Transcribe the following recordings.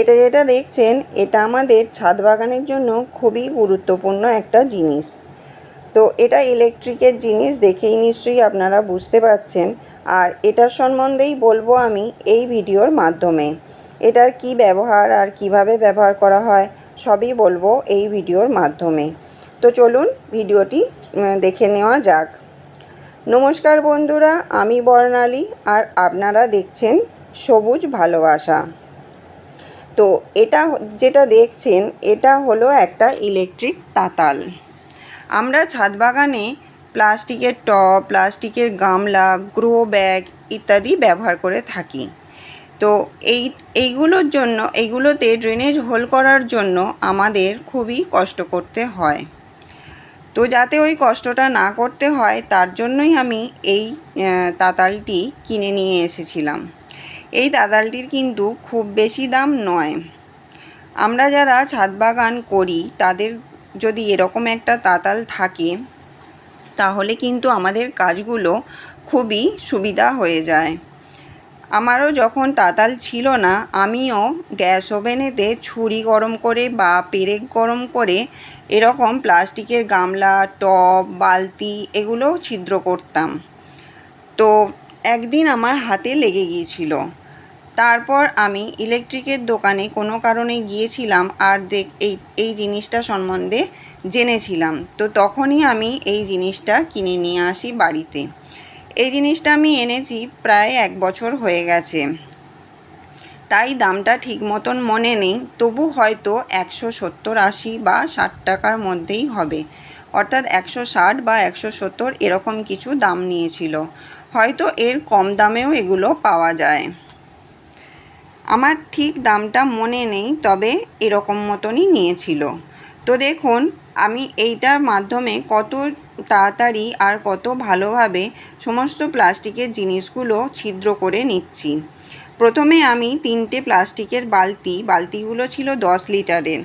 এটা যেটা দেখছেন, এটা আমাদের ছাদ বাগানের জন্য খুবই গুরুত্বপূর্ণ একটা জিনিস। তো এটা ইলেকট্রিকের জিনিস দেখেই নিশ্চয়ই আপনারা বুঝতে পারছেন। আর এটার সম্বন্ধেই বলব আমি এই ভিডিওর মাধ্যমে। এটার কি ব্যবহার আর কীভাবে ব্যবহার করা হয়, সবই বলব এই ভিডিওর মাধ্যমে। তো চলুন ভিডিওটি দেখে নেওয়া যাক। নমস্কার বন্ধুরা, আমি বর্ণালী, আর আপনারা দেখছেন সবুজ ভালোবাসা। তো এটা যেটা দেখছেন, এটা হলো একটা ইলেকট্রিক তাতাল। আমরা ছাদ বাগানে প্লাস্টিকের টব, প্লাস্টিকের গামলা, গ্রো ব্যাগ ইত্যাদি ব্যবহার করে থাকি। তো এই, এইগুলোর জন্য, এইগুলোতে ড্রেনেজ হোল করার জন্য আমাদের খুবই কষ্ট করতে হয়। তো যাতে ওই কষ্টটা না করতে হয়, তার জন্যই আমি এই তাতালটি কিনে নিয়ে এসেছিলাম। এই তাতালটির কিন্তু খুব বেশি দাম নয়। আমরা যারা ছাদ বাগান করি, তাদের যদি এরকম একটা তাতাল থাকে, তাহলে কিন্তু আমাদের কাজগুলো খুবই সুবিধা হয়ে যায়। আমারও যখন তাতাল ছিল না, আমিও গ্যাস ওভেনেতে ছুরি গরম করে বা পেরেক গরম করে এরকম প্লাস্টিকের গামলা, টব, বালতি এগুলো ছিদ্র করতাম। তো একদিন আমার হাতে লেগে গিয়েছিল। তারপর আমি ইলেকট্রিকের দোকানে কোনো কারণে গিয়েছিলাম আর দেখ, এই এই জিনিসটা সম্বন্ধে জেনেছিলাম। তো তখনই আমি এই জিনিসটা কিনে নিয়ে আসি বাড়িতে। এই জিনিসটা আমি এনেছি প্রায় এক বছর হয়ে গেছে। তাই দামটা ঠিক মতন মনে নেই, তবু হয়তো একশো সত্তর আশি বা ষাট টাকার মধ্যেই হবে। অর্থাৎ একশো ষাট বা একশো সত্তর এরকম কিছু দাম নিয়েছিল। হয়তো এর কম দামেও এগুলো পাওয়া যায়। আমার ঠিক দামটা মনে নেই, তবে এরকম মতনই নিয়েছিল। তো দেখুন, আমি এইটার মাধ্যমে কত তাড়াতাড়ি আর কত ভালোভাবে সমস্ত প্লাস্টিকের জিনিসগুলো ছিদ্র করে নিচ্ছি। প্রথমে আমি তিনটে প্লাস্টিকের বালতি, বালতিগুলো ছিল দশ লিটারের।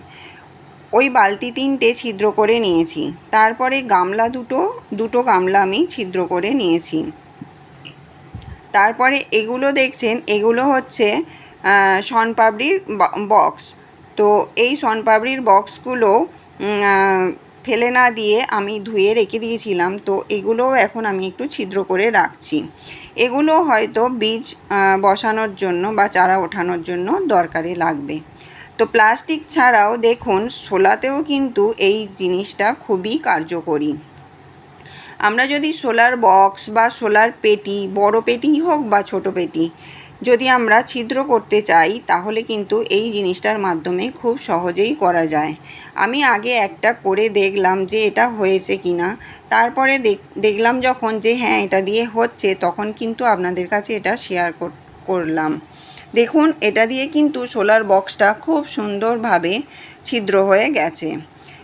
ওই বালতি তিনটে ছিদ্র করে নিয়েছি। তারপরে গামলা দুটো দুটো গামলা আমি ছিদ্র করে নিয়েছি। তারপরে এগুলো দেখছেন, এগুলো হচ্ছে শনপাপড়ির বক্স তো এই শনপাপড়ির বক্সগুলো ফেলে না দিয়ে আমি ধুয়ে রেখে দিয়েছিলাম। তো এগুলোও এখন আমি একটু ছিদ্র করে রাখছি। এগুলো হয়তো বীজ বসানোর জন্য বা চারা ওঠানোর জন্য দরকারে লাগবে। তো প্লাস্টিক ছাড়াও দেখুন, সোলাতেও কিন্তু এই জিনিসটা খুবই কার্যকরী। আমরা যদি সোলার বক্স বা সোলার পেটি, বড় পেটিই হোক বা ছোট পেটি যদি আমরা ছিদ্র করতে চাই, তাহলে কিন্তু এই জিনিসটার মাধ্যমে খুব সহজেই করা যায়। আমি আগে একটা করে দেখলাম যে এটা হয়েছে কি না তারপরে দেখ- দেখলাম যখন যে হ্যাঁ এটা দিয়ে হচ্ছে, তখন কিন্তু আপনাদের কাছে এটা শেয়ার করলাম। দেখুন, এটা দিয়ে কিন্তু সোলার বক্সটা খুব সুন্দরভাবে ছিদ্র হয়ে গেছে।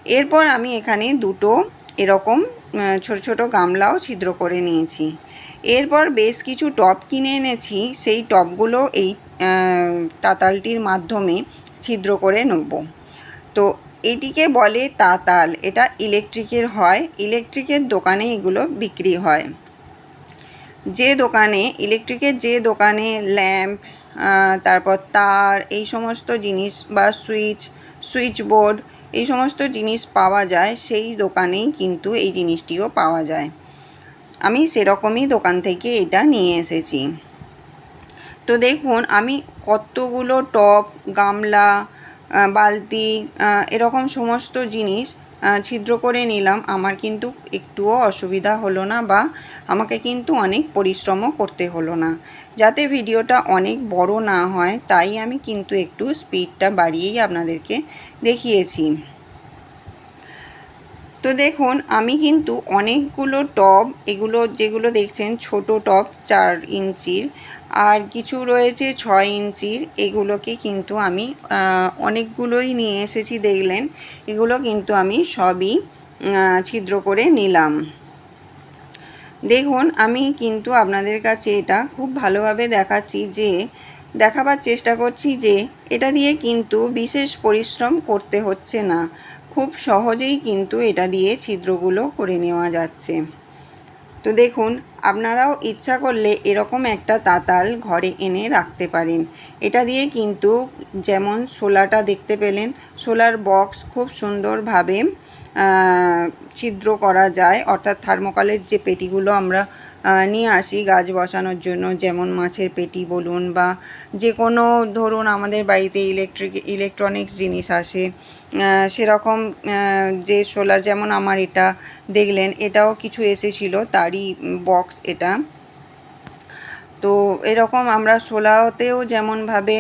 এরপর আমি এখানে দুটো এরকম ছোট ছোট গামলাও ছিদ্র করে নিয়েছি। এরপর বেশ কিছু টব কিনে এনেছি, সেই টবগুলো এই তাতালটির মাধ্যমে ছিদ্র করে নেব। তো এটিকে বলে তাতাল, এটা ইলেকট্রিকের হয়, ইলেকট্রিকের দোকানে এগুলো বিক্রি হয়। যে দোকানে, ইলেকট্রিকের যে দোকানে ল্যাম্প তারপর তার, এই সমস্ত জিনিস বা সুইচ সুইচ বোর্ড এই সমস্ত জিনিস পাওয়া যায়, সেই দোকানেই কিন্তু এই জিনিসটিও পাওয়া যায়। আমি সেরকমই দোকান থেকে এটা নিয়ে এসেছি। তো দেখুন, আমি কতগুলো টপ, গামলা বালতি এরকম সমস্ত জিনিস ছিদ্র করে নিলাম। আমার কিন্তু একটুও অসুবিধা হলো না বা আমাকে কিন্তু অনেক পরিশ্রমও করতে হলো না। যাতে ভিডিওটা অনেক বড় না হয়, তাই আমি কিন্তু একটু স্পিডটা বাড়িয়েই আপনাদেরকে দেখিয়েছি। তো দেখুন, আমি কিন্তু অনেকগুলো টব, এগুলো যেগুলো দেখছেন, ছোট টব, চার ইঞ্চির আর কিছু রয়েছে ছয় ইঞ্চির, এগুলোকে কিন্তু আমি অনেকগুলোই নিয়ে এসেছি দেখলেন, এগুলো কিন্তু আমি সবই ছিদ্র করে নিলাম। দেখুন, আমি কিন্তু আপনাদের কাছে এটা খুব ভালোভাবে দেখাচ্ছি যে, দেখাবার চেষ্টা করছি যে, এটা দিয়ে কিন্তু বিশেষ পরিশ্রম করতে হচ্ছে না। খুব সহজেই কিন্তু এটা দিয়ে ছিদ্রগুলো করে নেওয়া যাচ্ছে। তো দেখুন আপনারাও ইচ্ছা করলে এরকম একটা তাতাল ঘরে এনে রাখতে পারেন। এটা দিয়ে কিন্তু যেমন সোলাটা দেখতে পেলেন, সোলার বক্স খুব সুন্দরভাবে ছিদ্র করা যায়। অর্থাৎ থার্মোকলের যে পেটিগুলো আমরা নিয়ে আসি গাছ বসানোর জন্য, যেমন মাছের পেটি বলুন বা যে কোনো, ধরুন আমাদের বাড়িতে ইলেকট্রিক ইলেকট্রনিক্স জিনিস আসে সেরকম যে সোলার যেমন আমার এটা দেখলেন, এটাও কিছু এসেছিল, তারই বক্স এটা। তো এরকম আমরা সোলাতেও যেমনভাবে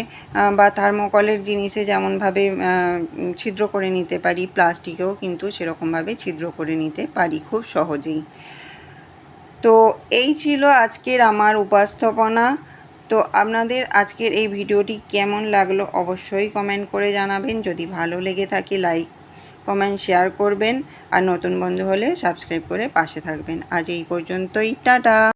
বা থার্মোকলের জিনিসে যেমনভাবে ছিদ্র করে নিতে পারি প্লাস্টিকেও কিন্তু সেরকমভাবে ছিদ্র করে নিতে পারি খুব সহজেই। তো এই ছিল আজকের আমার উপস্থাপনা। তো আপনাদের আজকের এই ভিডিওটি কেমন লাগল অবশ্যই কমেন্ট করে জানাবেন। যদি ভালো লেগে থাকে, লাইক, কমেন্ট, শেয়ার করবেন। আর নতুন বন্ধু হলে সাবস্ক্রাইব করে পাশে থাকবেন। আজ এই পর্যন্তই। টাটা!